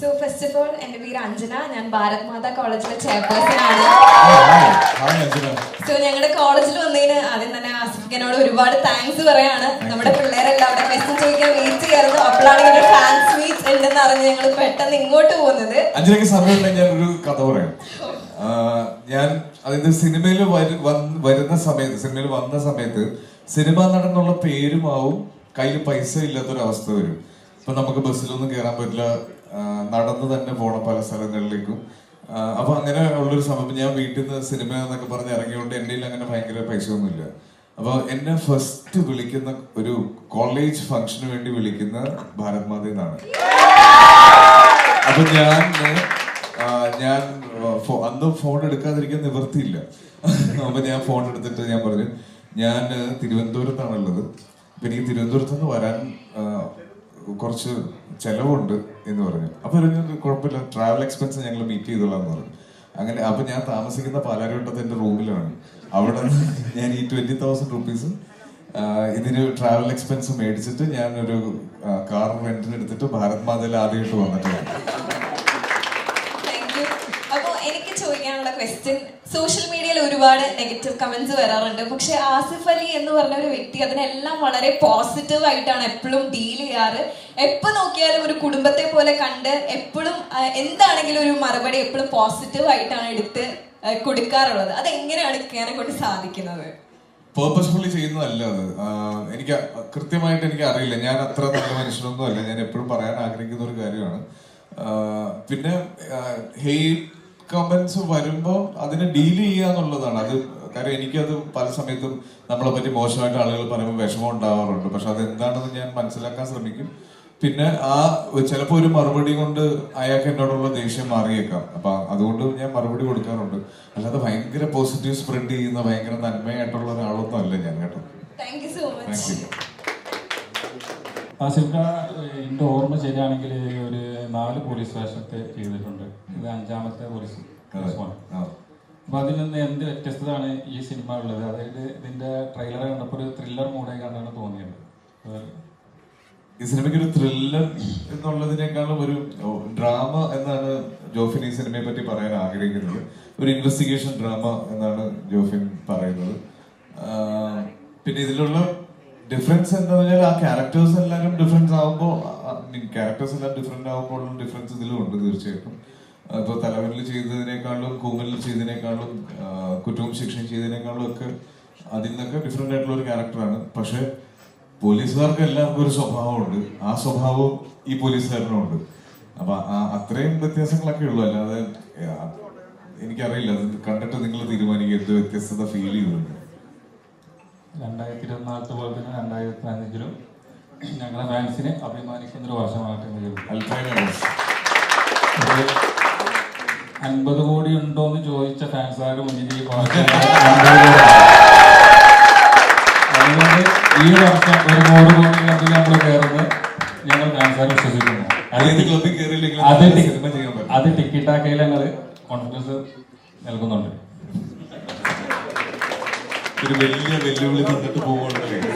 So first of all എന്റെ പേര് അഞ്ജന. ഞാൻ ഭാരത് മാതാ കോളേജിലെ ചെയർപേഴ്സൺ ആണ്. സോ ഞങ്ങളുടെ കോളേജിൽ വന്നതിന് ആദ്യം തന്നെ ആസിഫിക്കനോട് ഒരുപാട് താങ്ക്സ് പറയാണ്. നമ്മുടെ പിള്ളേരെല്ലാം അവിടെ ക്വസ്റ്റ്യൻ ചോദിക്കാൻ വെയിറ്റ് ചെയ്യാറുണ്ട്. അപ്പോഴാണ് ഇങ്ങനെ ഫാൻസ് മീറ്റ് ഉണ്ടെന്ന് അറിഞ്ഞ് ഞങ്ങൾ പെട്ടെന്ന് ഇങ്ങോട്ട് പോകുന്നത്. അഞ്ജനക്ക് സമയമുണ്ടെങ്കിൽ ഞാൻ ഒരു കഥ പറയാം. ഞാൻ അതായത് സിനിമയിൽ വരുന്ന സമയത്ത് സിനിമയിൽ വന്ന സമയത്ത് സിനിമ നടന്നുള്ള പേരുമാവും കയ്യിൽ പൈസ ഇല്ലാത്തൊരവസ്ഥ വരും. ഇപ്പൊ നമുക്ക് ബസ്സിലൊന്നും കയറാൻ പറ്റില്ല. നടന്ന് തന്നെ പോണം പല സ്ഥലങ്ങളിലേക്കും. അപ്പൊ അങ്ങനെ ഉള്ളൊരു സമയം ഞാൻ വീട്ടിൽ നിന്ന് സിനിമ എന്നൊക്കെ പറഞ്ഞ് ഇറങ്ങിയോണ്ട് എന്റെ അങ്ങനെ ഭയങ്കര പൈസ ഒന്നുമില്ല അപ്പൊ എന്നെ ഫസ്റ്റ് വിളിക്കുന്ന ഒരു കോളേജ് ഫംഗ്ഷന് വേണ്ടി വിളിക്കുന്ന ഭാരത് മാതയിൽ നിന്നാണ് അപ്പൊ ഞാൻ ഞാൻ അന്ന് ഫോൺ എടുക്കാതിരിക്കാൻ നിവർത്തിയില്ല അപ്പൊ ഞാൻ ഫോൺ എടുത്തിട്ട് ഞാൻ പറഞ്ഞു ഞാൻ തിരുവനന്തപുരത്താണുള്ളത്. എനിക്ക് തിരുവനന്തപുരത്ത് നിന്ന് വരാൻ കുറച്ച് ചെലവുണ്ട് എന്ന് പറഞ്ഞു. അപ്പൊ പറഞ്ഞു കുഴപ്പമില്ല ട്രാവൽ എക്സ്പെൻസ് ഞങ്ങൾ മീറ്റ് ചെയ്തോളാം പറഞ്ഞു. അങ്ങനെ അപ്പൊ ഞാൻ താമസിക്കുന്ന പാലാരിവട്ടത്തെ എന്റെ റൂമിലാണ്. അവിടെ ഞാൻ ഈ ട്വന്റി തൗസൻഡ് റുപ്പീസ് ഇതിന് ട്രാവൽ എക്സ്പെൻസ് മേടിച്ചിട്ട് ഞാൻ ഒരു കാർ റെന്റിന് എടുത്തിട്ട് ഭാരത് മാതയിൽ ആദ്യമായിട്ട് വന്നിട്ടുണ്ട് താങ്ക് യു അപ്പോൾ എനിക്ക് ചോദിക്കാനുള്ള ക്വസ്റ്റ്യൻ സോഷ്യൽ മീഡിയയിൽ ഒരുപാട് നെഗറ്റീവ് കമന്റ്സ് വരാറുണ്ട്. പക്ഷെ ആസിഫ് അലി എന്ന് പറഞ്ഞ ഒരു വ്യക്തി അതിനെല്ലാം വളരെ പോസിറ്റീവ് ആയിട്ടാണ് എപ്പോഴും ഡീൽ ചെയ്യാറ്. എപ്പോൾ നോക്കിയാലും ഒരു കുടുംബത്തെ പോലെ കണ്ട് എപ്പോഴും എന്താണെങ്കിലും ഒരു മറുപടി എപ്പോഴും പോസിറ്റീവ് ആയിട്ടാണ് എടുത്ത് കൊടുക്കാറുള്ളത്. അത് എങ്ങനെയാണ് ഇങ്ങനെ കൊണ്ട് സാധിക്കുന്നത്? പേർപ്പസ്ഫുള്ളി ചെയ്യുന്നതല്ല അത്. എനിക്ക് കൃത്യമായിട്ട് എനിക്ക് അറിയില്ല. ഞാൻ അത്ര നല്ല മനുഷ്യനൊന്നും അല്ല ഞാൻ എപ്പോഴും പറയാൻ ആഗ്രഹിക്കുന്ന ഒരു കാര്യമാണ്. പിന്നെ ഹെയ്റ്റ് കമന്റ്സ് വരുമ്പോൾ അതിനെ ഡീൽ ചെയ്യുക എന്നുള്ളതാണ്. അത് കാര്യം എനിക്കത് പല സമയത്തും നമ്മളെ പറ്റി മോശമായിട്ട് ആളുകൾ പറയുമ്പോൾ വിഷമം ഉണ്ടാവാറുണ്ട്. പക്ഷെ അത് എന്താണെന്ന് ഞാൻ മനസ്സിലാക്കാൻ ശ്രമിക്കും. പിന്നെ ആ ചിലപ്പോൾ ഒരു മറുപടി കൊണ്ട് അയാൾക്ക് എന്നോടുള്ള ദേഷ്യം മാറിയേക്കാം. അപ്പൊ അതുകൊണ്ട് ഞാൻ മറുപടി കൊടുക്കാറുണ്ട്. അല്ലാതെ ഭയങ്കര പോസിറ്റീവ് സ്പ്രെഡ് ചെയ്യുന്ന ഭയങ്കര നന്മയായിട്ടുള്ള ഒരാളൊന്നും അല്ല ഞാൻ കേട്ടോ. Thank you so thank you Asifa എന്റെ ഓർമ്മ ശരിയാണെങ്കിൽ ഒരു നാല് പോലീസ് സ്റ്റേഷനൊക്കെ ചെയ്തിട്ടുണ്ട്. ഇത് അഞ്ചാമത്തെ പോലീസ് സ്റ്റേഷനാണ്. ആ. അപ്പൊ അതിൽ നിന്ന് എന്ത് വ്യത്യസ്തതാണ് ഈ സിനിമ ഉള്ളത്? അതായത് ഇതിന്റെ ട്രെയിലർ കണ്ടപ്പോൾ ഒരു ത്രില്ലർ മൂഡായി കണ്ടാണ് തോന്നിയത്. ഈ സിനിമയ്ക്ക് ഒരു ത്രില്ലർ എന്നുള്ളതിനേക്കാളും ഒരു ഡ്രാമ എന്നാണ് ജോഫിൻ ഈ സിനിമയെ പറ്റി പറയാൻ ആഗ്രഹിക്കുന്നത്. ഒരു ഇൻവെസ്റ്റിഗേഷൻ ഡ്രാമ എന്നാണ് ജോഫിൻ പറയുന്നത്. പിന്നെ ഇതിലുള്ള ഡിഫറൻസ് എന്താ പറഞ്ഞാൽ ആ ക്യാരക്ടേഴ്സ് എല്ലാവരും ഡിഫറൻസ് ആകുമ്പോൾ ക്യാരക്ടേഴ്സ് എല്ലാം ഡിഫറെന്റ് ആകുമ്പോൾ ഡിഫറൻസ് ഇതിലും ഉണ്ട് തീർച്ചയായിട്ടും. ഇപ്പൊ തലവനിൽ ചെയ്തതിനേക്കാളും കൂമലിൽ ചെയ്തതിനേക്കാളും കുറ്റവും ശിക്ഷയും ചെയ്തതിനേക്കാളും ഒക്കെ അതിൽ നിന്നൊക്കെ ഡിഫറെന്റ് ആയിട്ടുള്ള ഒരു ക്യാരക്ടറാണ് പക്ഷെ പോലീസുകാർക്ക് എല്ലാവർക്കും ഒരു സ്വഭാവമുണ്ട്. ആ സ്വഭാവവും ഈ പോലീസുകാരനും ഉണ്ട് അപ്പൊ അത്രയും വ്യത്യാസങ്ങളൊക്കെ ഉള്ളു. അല്ലാതെ എനിക്കറിയില്ല. അത് കണ്ടിട്ട് നിങ്ങൾ തീരുമാനിക്കുക. എന്ത് വ്യത്യസ്തത ഫീൽ ചെയ്തിട്ടുണ്ട് രണ്ടായിരത്തി ഇരുപത്തിനാലത്തെ പോലെ തന്നെ രണ്ടായിരത്തി അഞ്ചിലും ഞങ്ങളുടെ ഫാൻസിനെ അഭിമാനിക്കുന്ന ഒരു വർഷമാകട്ടെ അൻപത് കോടി ഉണ്ടോ എന്ന് ചോദിച്ച ഫാൻസുകാരുടെ മുന്നിൽ ഈ അതുകൊണ്ട് ഈ വർഷം ഒരു നൂറ് കോടി ക്ലബിൽ നമ്മൾ കയറുന്നത് ഞങ്ങൾ ഫാൻസുകാർ വിശ്വസിക്കുന്നു. അത് അത് ടിക്കറ്റ് ആക്കയിൽ ഞങ്ങൾ കോൺഫിഡൻസ് നൽകുന്നുണ്ട് ഒരു വലിയ വെല്ലുവിളി തന്നിട്ട് പോകുന്നുണ്ടല്ലേ